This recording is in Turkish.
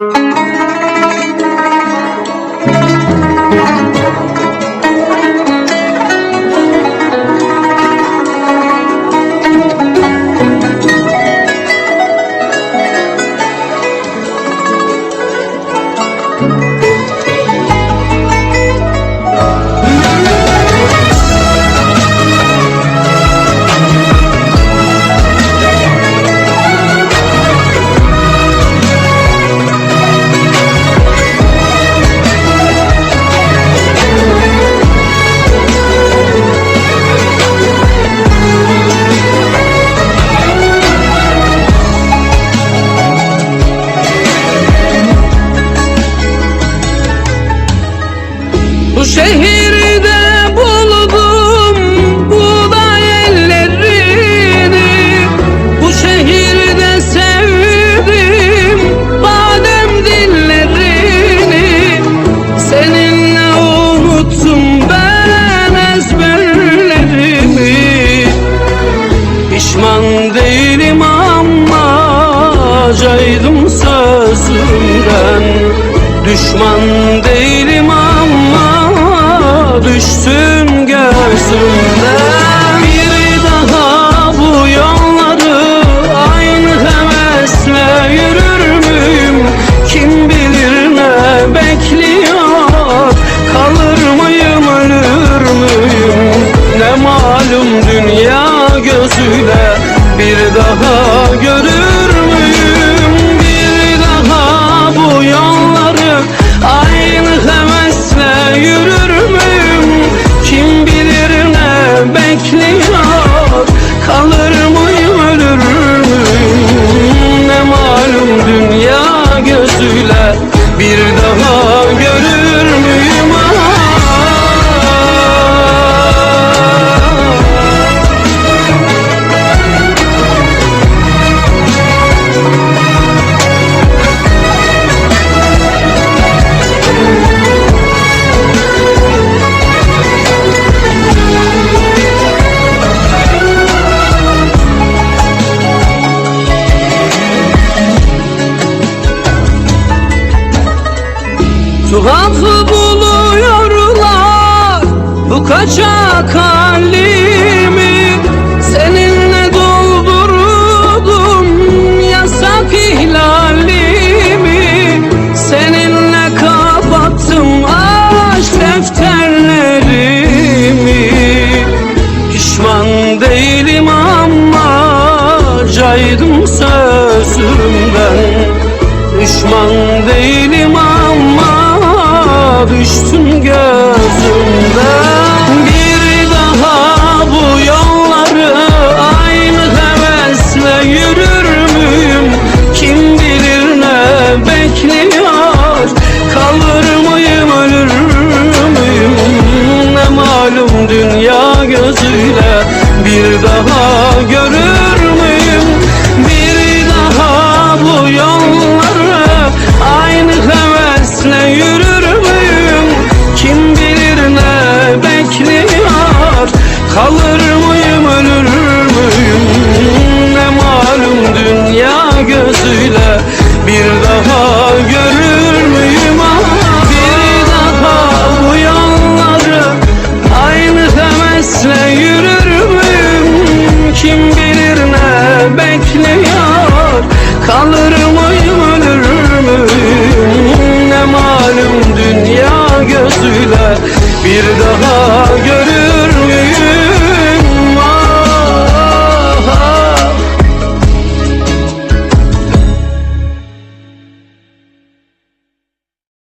Bu şehirde buldum buğday ellerini. Bu şehirde sevdim badem dillerini. Seninle unuttum ben ezberlerimi. Pişman değilim ama caydım sözümden Düşman değilim ama düştün bir daha Tuhafı buluyorlar bu kaçak halimi. Seninle doldurdum yasak ihlalimi. Seninle kapattım aşk defterlerimi. Pişman değilim ama caydım sözümden. Düşman değilim ama düştün gözümden. Bir daha bu yolları aynı hevesle yürür müyüm? Kim bilir ne bekliyor? Kalır mıyım ölür müyüm? Ne malum dünya gözüyle bir daha kalır